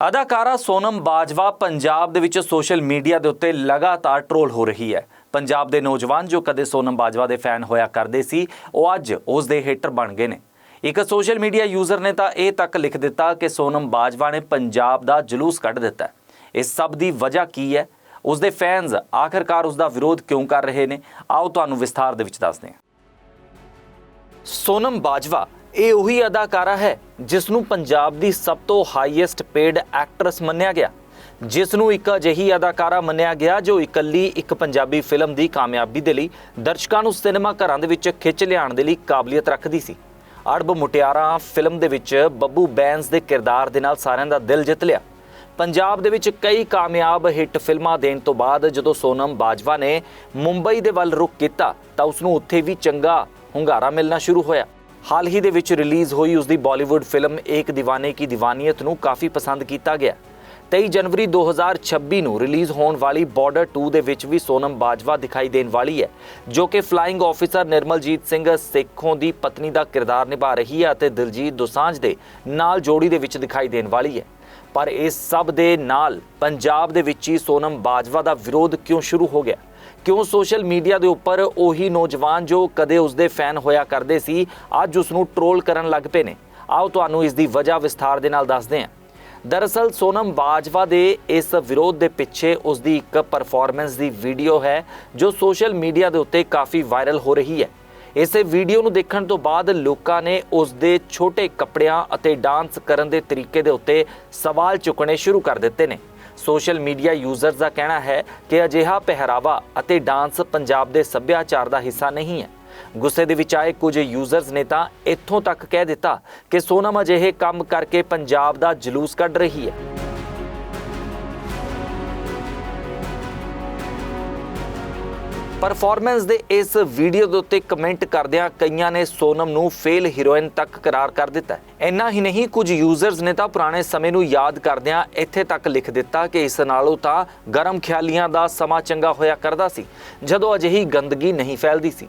ਅਦਾਕਾਰਾ ਸੋਨਮ ਬਾਜਵਾ ਪੰਜਾਬ ਦੇ ਵਿੱਚ ਸੋਸ਼ਲ ਮੀਡੀਆ ਦੇ ਉੱਤੇ ਲਗਾਤਾਰ ਟ੍ਰੋਲ ਹੋ ਰਹੀ ਹੈ। ਪੰਜਾਬ ਦੇ ਨੌਜਵਾਨ ਜੋ ਕਦੇ ਸੋਨਮ ਬਾਜਵਾ ਦੇ ਫੈਨ ਹੋਇਆ ਕਰਦੇ ਸੀ, ਉਹ ਅੱਜ ਉਸ ਦੇ ਹੇਟਰ ਬਣ ਗਏ ਨੇ। ਇੱਕ ਸੋਸ਼ਲ ਮੀਡੀਆ ਯੂਜ਼ਰ ਨੇ ਤਾਂ ਇਹ ਤੱਕ ਲਿਖ ਦਿੱਤਾ ਕਿ ਸੋਨਮ ਬਾਜਵਾ ਨੇ ਪੰਜਾਬ ਦਾ ਜਲੂਸ ਕੱਢ ਦਿੱਤਾ ਹੈ। ਇਸ ਸਭ ਦੀ ਵਜ੍ਹਾ ਕੀ ਹੈ? ਉਸ ਦੇ ਫੈਨਸ ਆਖਰਕਾਰ ਉਸ ਦਾ ਵਿਰੋਧ ਕਿਉਂ ਕਰ ਰਹੇ ਨੇ? ਆਓ ਤੁਹਾਨੂੰ ਵਿਸਥਾਰ ਦੇ ਵਿੱਚ ਦੱਸਦੇ ਹਾਂ। ਸੋਨਮ ਬਾਜਵਾ ਇਹ ਉਹੀ ਅਦਾਕਾਰਾ ਹੈ ਜਿਸ ਨੂੰ ਪੰਜਾਬ ਦੀ ਸਭ ਤੋਂ ਹਾਈਐਸਟ ਪੇਡ ਐਕਟਰੈਸ ਮੰਨਿਆ ਗਿਆ, ਜਿਸ ਨੂੰ ਇੱਕ ਅਜਿਹੀ ਅਦਾਕਾਰਾ ਮੰਨਿਆ ਗਿਆ ਜੋ ਇਕੱਲੀ ਇੱਕ ਪੰਜਾਬੀ ਫਿਲਮ ਦੀ ਕਾਮਯਾਬੀ ਦੇ ਲਈ ਦਰਸ਼ਕਾਂ ਨੂੰ ਸਿਨੇਮਾ ਘਰਾਂ ਦੇ ਵਿੱਚ ਖਿੱਚ ਲਿਆਉਣ ਦੇ ਲਈ ਕਾਬਲੀਅਤ ਰੱਖਦੀ ਸੀ। ਅੜਬ ਮੁਟਿਆਰਾਂ ਫਿਲਮ ਦੇ ਵਿੱਚ ਬੱਬੂ ਬੈਂਸ ਦੇ ਕਿਰਦਾਰ ਦੇ ਨਾਲ ਸਾਰਿਆਂ ਦਾ ਦਿਲ ਜਿੱਤ ਲਿਆ। ਪੰਜਾਬ ਦੇ ਵਿੱਚ ਕਈ ਕਾਮਯਾਬ ਹਿੱਟ ਫਿਲਮਾਂ ਦੇਣ ਤੋਂ ਬਾਅਦ ਜਦੋਂ ਸੋਨਮ ਬਾਜਵਾ ਨੇ ਮੁੰਬਈ ਦੇ ਵੱਲ ਰੁਖ ਕੀਤਾ ਤਾਂ ਉਸ ਨੂੰ ਉੱਥੇ ਵੀ ਚੰਗਾ ਹੁੰਗਾਰਾ ਮਿਲਣਾ ਸ਼ੁਰੂ ਹੋਇਆ। ਹਾਲ ਹੀ ਦੇ ਵਿੱਚ ਰਿਲੀਜ਼ ਹੋਈ ਉਸ ਦੀ ਬਾਲੀਵੁੱਡ ਫਿਲਮ ਏਕ دیਵਾਨੇ ਕੀ ਦੀਵਾਨੀਅਤ ਨੂੰ ਕਾਫੀ ਪਸੰਦ ਕੀਤਾ ਗਿਆ। 23 ਜਨਵਰੀ 2026 ਨੂੰ ਰਿਲੀਜ਼ ਹੋਣ ਵਾਲੀ ਬਾਰਡਰ 2 ਦੇ ਵਿੱਚ ਵੀ ਸੋਨਮ ਬਾਜਵਾ ਦਿਖਾਈ ਦੇਣ ਵਾਲੀ ਹੈ, ਜੋ ਕਿ ਫਲਾਈਂਗ ਆਫੀਸਰ ਨਿਰਮਲਜੀਤ ਸਿੰਘ ਸੇਖੋਂ ਦੀ ਪਤਨੀ ਦਾ ਕਿਰਦਾਰ ਨਿਭਾ ਰਹੀ ਹੈ ਅਤੇ ਦਿਲਜੀਤ ਦੋਸਾਂਝ ਦੇ ਨਾਲ ਜੋੜੀ ਦੇ ਵਿੱਚ ਦਿਖਾਈ ਦੇਣ ਵਾਲੀ ਹੈ। ਪਰ ਇਸ ਸਭ ਦੇ ਨਾਲ ਪੰਜਾਬ ਦੇ ਵਿੱਚ ਹੀ ਸੋਨਮ ਬਾਜਵਾ ਦਾ ਵਿਰੋਧ ਕਿਉਂ ਸ਼ੁਰੂ ਹੋ ਗਿਆ? ਕਿਉਂ ਸੋਸ਼ਲ ਮੀਡੀਆ ਦੇ ਉੱਪਰ ਉਹੀ ਨੌਜਵਾਨ ਜੋ ਕਦੇ ਉਸ ਦੇ ਫੈਨ ਹੋਇਆ ਕਰਦੇ ਸੀ, ਅੱਜ ਉਸ ਨੂੰ ਟ੍ਰੋਲ ਕਰਨ ਲੱਗ ਪਏ ਨੇ। ਆਓ ਤੁਹਾਨੂੰ ਇਸ ਦੀ ਵਜ੍ਹਾ ਵਿਸਥਾਰ ਦੇ ਨਾਲ ਦੱਸਦੇ ਹਾਂ। ਦਰਅਸਲ ਸੋਨਮ ਬਾਜਵਾ ਦੇ ਇਸ ਵਿਰੋਧ ਦੇ ਪਿੱਛੇ ਉਸ ਦੀ ਇੱਕ ਪਰਫਾਰਮੈਂਸ ਦੀ ਵੀਡੀਓ ਹੈ, ਜੋ ਸੋਸ਼ਲ ਮੀਡੀਆ ਦੇ ਉੱਤੇ ਕਾਫੀ ਵਾਇਰਲ ਹੋ ਰਹੀ ਹੈ। ਇਸੇ ਵੀਡੀਓ ਨੂੰ ਦੇਖਣ ਤੋਂ ਬਾਅਦ ਲੋਕਾਂ ਨੇ ਉਸ ਦੇ ਛੋਟੇ ਕੱਪੜਿਆਂ ਅਤੇ ਡਾਂਸ ਕਰਨ ਦੇ ਤਰੀਕੇ ਦੇ ਉੱਤੇ ਸਵਾਲ ਚੁੱਕਣੇ ਸ਼ੁਰੂ ਕਰ ਦਿੱਤੇ ਨੇ। ਸੋਸ਼ਲ ਮੀਡੀਆ ਯੂਜ਼ਰਸ ਦਾ ਕਹਿਣਾ ਹੈ ਕਿ ਅਜਿਹਾ ਪਹਿਰਾਵਾ ਅਤੇ ਡਾਂਸ ਪੰਜਾਬ ਦੇ ਸੱਭਿਆਚਾਰ ਦਾ ਹਿੱਸਾ ਨਹੀਂ ਹੈ। ਗੁੱਸੇ ਦੇ ਵਿੱਚ ਆਏ ਕੁਝ ਯੂਜ਼ਰਸ ਨੇ ਤਾਂ ਇੱਥੋਂ ਤੱਕ ਕਹਿ ਦਿੱਤਾ ਕਿ ਸੋਨਮ ਅਜਿਹੇ ਕੰਮ ਕਰਕੇ ਪੰਜਾਬ ਦਾ ਜਲੂਸ ਕੱਢ ਰਹੀ ਹੈ। ਪਰਫਾਰਮੈਂਸ ਦੇ ਇਸ ਵੀਡੀਓ ਦੇ ਉੱਤੇ ਕਮੈਂਟ ਕਰਦਿਆਂ ਕਈਆਂ ਨੇ ਸੋਨਮ ਨੂੰ ਫੇਲ ਹੀਰੋਇਨ ਤੱਕ ਕਰਾਰ ਕਰ ਦਿੱਤਾ ਇੰਨਾ ਹੀ ਨਹੀਂ, ਕੁਝ ਯੂਜ਼ਰਸ ਨੇ ਤਾਂ ਪੁਰਾਣੇ ਸਮੇਂ ਨੂੰ ਯਾਦ ਕਰਦਿਆਂ ਇੱਥੇ ਤੱਕ ਲਿਖ ਦਿੱਤਾ ਕਿ ਇਸ ਨਾਲੋਂ ਤਾਂ ਗਰਮ ਖਿਆਲੀਆਂ ਦਾ ਸਮਾਂ ਚੰਗਾ ਹੋਇਆ ਕਰਦਾ ਸੀ, ਜਦੋਂ ਅਜਿਹੀ ਗੰਦਗੀ ਨਹੀਂ ਫੈਲਦੀ ਸੀ।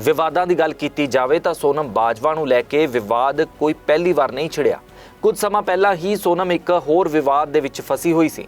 ਵਿਵਾਦਾਂ ਦੀ ਗੱਲ ਕੀਤੀ ਜਾਵੇ ਤਾਂ ਸੋਨਮ ਬਾਜਵਾ ਨੂੰ ਲੈ ਕੇ ਵਿਵਾਦ ਕੋਈ ਪਹਿਲੀ ਵਾਰ ਨਹੀਂ ਛਿੜਿਆ। ਕੁਝ ਸਮਾਂ ਪਹਿਲਾਂ ਹੀ ਸੋਨਮ ਇੱਕ ਹੋਰ ਵਿਵਾਦ ਦੇ ਵਿੱਚ ਫਸੀ ਹੋਈ ਸੀ।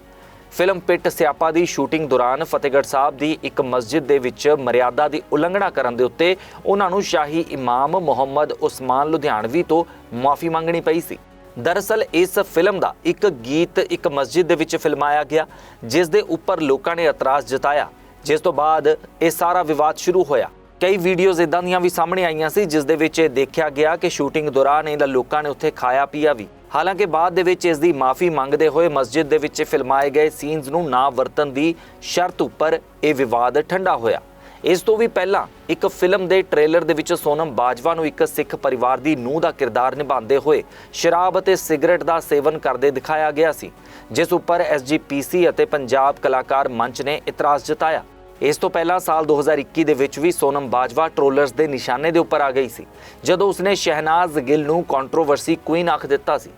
ਫਿਲਮ ਪਿੱਟ ਸਿਆਪਾ ਦੀ ਸ਼ੂਟਿੰਗ ਦੌਰਾਨ ਫਤਿਹਗੜ੍ਹ ਸਾਹਿਬ ਦੀ ਇੱਕ ਮਸਜਿਦ ਦੇ ਵਿੱਚ ਮਰਿਆਦਾ ਦੀ ਉਲੰਘਣਾ ਕਰਨ ਦੇ ਉੱਤੇ ਉਹਨਾਂ ਨੂੰ ਸ਼ਾਹੀ ਇਮਾਮ ਮੁਹੰਮਦ ਉਸਮਾਨ ਲੁਧਿਆਣਵੀ ਤੋਂ ਮਾਫੀ ਮੰਗਣੀ ਪਈ ਸੀ। ਦਰਅਸਲ ਇਸ ਫਿਲਮ ਦਾ ਇੱਕ ਗੀਤ ਇੱਕ ਮਸਜਿਦ ਦੇ ਵਿੱਚ ਫਿਲਮਾਇਆ ਗਿਆ, ਜਿਸ ਦੇ ਉੱਪਰ ਲੋਕਾਂ ਨੇ ਇਤਰਾਜ਼ ਜਤਾਇਆ। ਜਿਸ ਤੋਂ ਬਾਅਦ ਇਹ ਸਾਰਾ ਵਿਵਾਦ ਸ਼ੁਰੂ ਹੋਇਆ। ਕਈ ਵੀਡੀਓਜ਼ ਇਦਾਂ ਦੀਆਂ ਵੀ ਸਾਹਮਣੇ ਆਈਆਂ ਸੀ, ਜਿਸ ਦੇ ਵਿੱਚ ਇਹ ਦੇਖਿਆ ਗਿਆ ਕਿ ਸ਼ੂਟਿੰਗ ਦੌਰਾਨ ਇਹਨਾਂ ਲੋਕਾਂ ਨੇ ਉੱਥੇ ਖਾਇਆ ਪੀਆ ਵੀ। ਹਾਲਾਂਕਿ ਬਾਅਦ ਦੇ ਵਿੱਚ ਇਸ ਦੀ ਮਾਫੀ ਮੰਗਦੇ ਹੋਏ ਮਸਜਿਦ ਦੇ ਵਿੱਚ ਫਿਲਮਾਏ ਗਏ ਸੀਨਸ ਨੂੰ ਨਾ ਵਰਤਣ ਦੀ ਸ਼ਰਤ ਉੱਪਰ ਇਹ ਵਿਵਾਦ ਠੰਡਾ ਹੋਇਆ। ਇਸ ਤੋਂ ਵੀ ਪਹਿਲਾਂ ਇੱਕ ਫਿਲਮ ਦੇ ਟ੍ਰੇਲਰ ਦੇ ਵਿੱਚ ਸੋਨਮ ਬਾਜਵਾ ਨੂੰ ਇੱਕ ਸਿੱਖ ਪਰਿਵਾਰ ਦੀ ਨੂੰਹ ਦਾ ਕਿਰਦਾਰ ਨਿਭਾਉਂਦੇ ਹੋਏ ਸ਼ਰਾਬ ਅਤੇ ਸਿਗਰਟ ਦਾ ਸੇਵਨ ਕਰਦੇ ਦਿਖਾਇਆ ਗਿਆ ਸੀ, ਜਿਸ ਉੱਪਰ ਐਸਜੀਪੀਸੀ ਅਤੇ ਪੰਜਾਬ ਕਲਾਕਾਰ ਮੰਚ ਨੇ ਇਤਰਾਜ਼ ਜਤਾਇਆ। ਇਸ ਤੋਂ ਪਹਿਲਾਂ ਸਾਲ 2021 ਦੇ ਵਿੱਚ ਵੀ ਸੋਨਮ ਬਾਜਵਾ ਟ੍ਰੋਲਰਸ ਦੇ ਨਿਸ਼ਾਨੇ ਦੇ ਉੱਪਰ ਆ ਗਈ ਸੀ, ਜਦੋਂ ਉਸਨੇ ਸ਼ਹਿਨਾਜ਼ ਗਿੱਲ ਨੂੰ ਕੰਟਰੋਵਰਸੀ ਕੁਈਨ ਆਖ ਦਿੱਤਾ ਸੀ।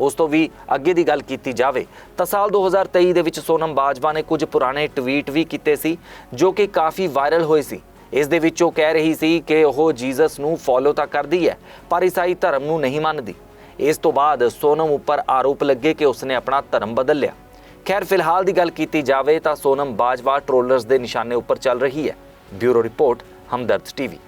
ਉਸ ਤੋਂ ਵੀ ਅੱਗੇ ਦੀ ਗੱਲ ਕੀਤੀ ਜਾਵੇ, ਤਾਂ ਸਾਲ 2023 ਦੇ ਵਿੱਚ ਸੋਨਮ ਬਾਜਵਾ ਨੇ ਕੁਝ ਪੁਰਾਣੇ ਟਵੀਟ ਵੀ ਕੀਤੇ ਸੀ, ਜੋ ਕਿ ਕਾਫੀ ਵਾਇਰਲ ਹੋਏ ਸੀ। ਇਸ ਦੇ ਵਿੱਚ ਉਹ ਕਹਿ ਰਹੀ ਸੀ ਕਿ ਉਹ ਜੀਸਸ ਨੂੰ ਫੋਲੋ ਤਾਂ ਕਰਦੀ ਹੈ, ਪਰ ਈਸਾਈ ਧਰਮ ਨੂੰ ਨਹੀਂ ਮੰਨਦੀ। ਇਸ ਤੋਂ ਬਾਅਦ ਸੋਨਮ ਉੱਪਰ ਆਰੋਪ ਲੱਗੇ ਕਿ ਉਸਨੇ ਆਪਣਾ ਧਰਮ ਬਦਲ ਲਿਆ। ਖੈਰ, ਫਿਲਹਾਲ ਦੀ ਗੱਲ ਕੀਤੀ ਜਾਵੇ ਤਾਂ ਸੋਨਮ ਬਾਜਵਾ ਟ੍ਰੋਲਰਸ ਦੇ ਨਿਸ਼ਾਨੇ ਉੱਪਰ ਚੱਲ ਰਹੀ ਹੈ। Bureau report, Hamdard TV.